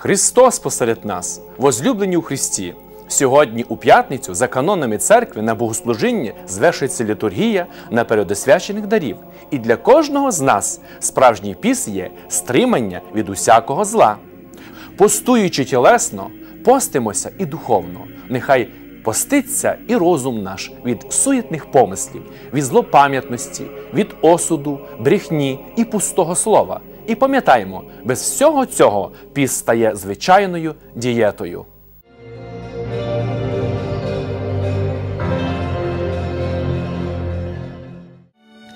Христос посеред нас, возлюблені у Христі. Сьогодні, у п'ятницю, за канонами церкви на богослужіння звершується літургія на передосвячених дарів. І для кожного з нас справжній піс є стримання від усякого зла. Постуючи тілесно, постимося і духовно. Нехай поститься і розум наш від суєтних помислів, від злопам'ятності, від осуду, брехні і пустого слова. І пам'ятаємо, без всього цього піс стає звичайною дієтою.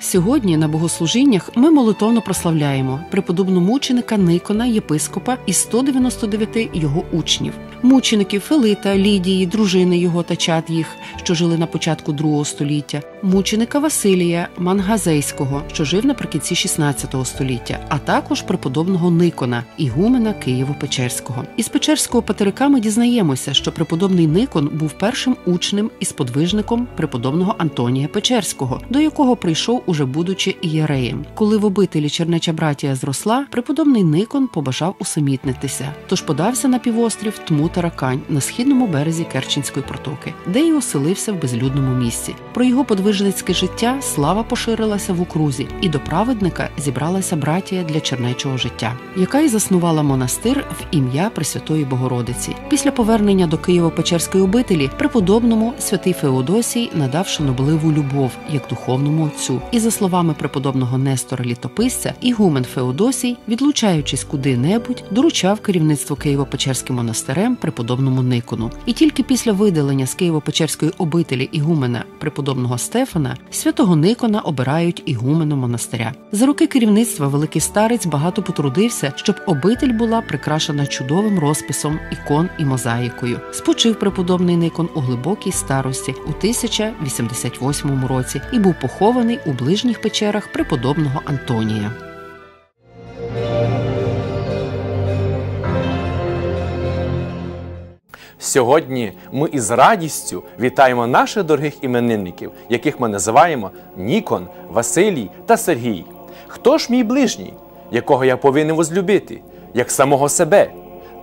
Сьогодні на богослужіннях ми молитовно прославляємо преподобну мученика Никона, єпископа і 199 його учнів, мучеників Фелита, Лідії, дружини його та чад їх, що жили на початку другого століття, мученика Василія Мангазейського, що жив наприкінці 16 століття, а також преподобного Никона, ігумена Києво-Печерського. Із Печерського патерика ми дізнаємося, що преподобний Никон був першим учнем і сподвижником преподобного Антонія Печерського, до якого прийшов уже будучи ієреєм. Коли в обителі чернеча братія зросла, преподобний Никон побажав усамітнитися, тож подався на півострів Тму Таракань на східному березі Керченської протоки, де й оселився в безлюдному місці. Про його подвижницьке життя слава поширилася в окрузі, і до праведника зібралася братія для чернечого життя, яка й заснувала монастир в ім'я Пресвятої Богородиці. Після повернення до Києво-Печерської обителі преподобному святий Феодосій надав шанобливу любов як духовному отцю. І за словами преподобного Нестора Літописця, ігумен Феодосій, відлучаючись куди-небудь, доручав керівництво Києво-Печерським монастирем преподобному Никону. І тільки після видалення з Києво-Печерської обителі ігумена преподобного Стефана святого Никона обирають ігумену монастиря. За роки керівництва великий старець багато потрудився, щоб обитель була прикрашена чудовим розписом ікон і мозаїкою. Спочив преподобний Никон у глибокій старості у 1088 році і був похований у ближніх печерах преподобного Антонія. Сьогодні ми із радістю вітаємо наших дорогих іменинників, яких ми називаємо Нікон, Василій та Сергій. Хто ж мій ближній, якого я повинен возлюбити, як самого себе?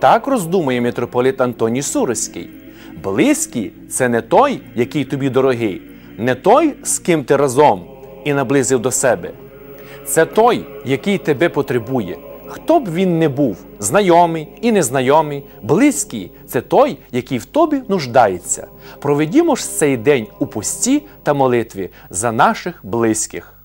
Так роздумує митрополит Антоній Суриський. Близький це не той, який тобі дорогий, не той, з ким ти разом і наблизив до себе. Це той, який тебе потребує. Хто б він не був, знайомий і незнайомий, близький це той, який в тобі нуждається. Проведімо ж цей день у пості та молитві за наших близьких.